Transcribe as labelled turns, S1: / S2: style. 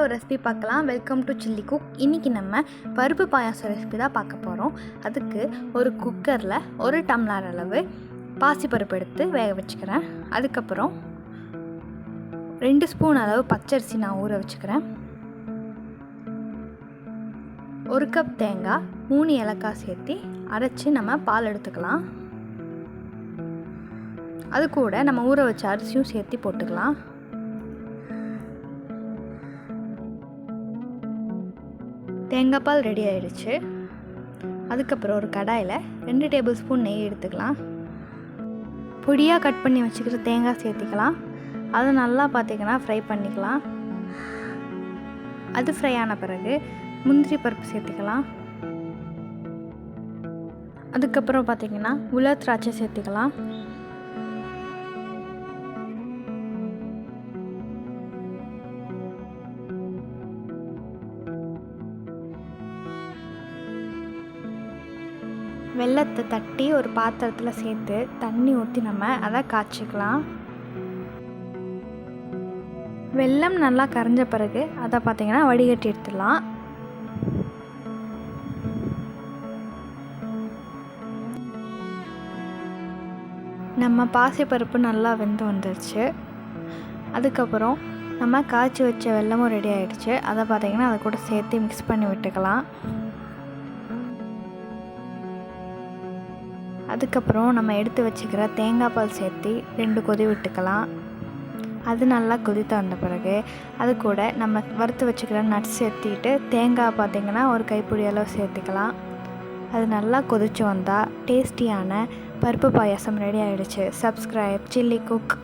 S1: ஒரு ரெசிபி பார்க்கலாம். Welcome to chilli cook இன்றைக்கி நம்ம பருப்பு பாயாசம் ரெசிபி தான் பார்க்க போகிறோம் அதுக்கு ஒரு குக்கரில் ஒரு டம்ளர் அளவு பாசிப்பருப்பு எடுத்து வேக வச்சுக்கிறேன். அதுக்கப்புறம் ரெண்டு ஸ்பூன் அளவு பச்சரிசி நான் ஊற வச்சுக்கிறேன். ஒரு கப் தேங்காய் மூணு ஏலக்காய் சேர்த்து அரைச்சி நம்ம பால் எடுத்துக்கலாம். அது கூட நம்ம ஊற வச்ச அரிசியும் சேர்த்து போட்டுக்கலாம். தேங்காய் பால் ரெடி ஆயிடுச்சு. அதுக்கப்புறம் ஒரு கடாயில் ரெண்டு டேபிள் ஸ்பூன் நெய் எடுத்துக்கலாம். பொடியாக கட் பண்ணி வச்சுக்கிற தேங்காய் சேர்த்துக்கலாம். அதை நல்லா பார்த்திங்கன்னா ஃப்ரை பண்ணிக்கலாம். அது ஃப்ரை ஆன பிறகு முந்திரி பருப்பு சேர்த்துக்கலாம். அதுக்கப்புறம் பார்த்திங்கன்னா உலர் திராட்சை சேர்த்துக்கலாம். வெள்ளத்தை தட்டி ஒரு பாத்திரத்தில் சேர்த்து தண்ணி ஊற்றி நம்ம அதை காய்ச்சிக்கலாம். வெல்லம் நல்லா கரைஞ்ச பிறகு அதை பார்த்திங்கன்னா வடிகட்டி எடுத்துடலாம். நம்ம பாசிப்பருப்பு நல்லா வெந்து வந்துருச்சு. அதுக்கப்புறம் நம்ம காய்ச்சி வச்ச வெல்லமும் ரெடி ஆகிடுச்சு அதை பார்த்திங்கன்னா அதை கூட சேர்த்து மிக்ஸ் பண்ணி விட்டுக்கலாம். அதுக்கப்புறம் நம்ம எடுத்து வச்சுக்கிற தேங்காய் பால் சேர்த்து ரெண்டு கொதி விட்டுக்கலாம். அது நல்லா கொதித்து வந்த பிறகு அது கூட நம்ம வறுத்து வச்சுக்கிற நட்ஸ் சேர்த்திட்டு தேங்காய் பார்த்திங்கன்னா ஒரு கைப்பிடி அளவு சேர்த்துக்கலாம். அது நல்லா கொதித்து வந்தால் டேஸ்டியான பருப்பு பாயாசம் ரெடி ஆகிடுச்சு சப்ஸ்கிரைப் சில்லி குக்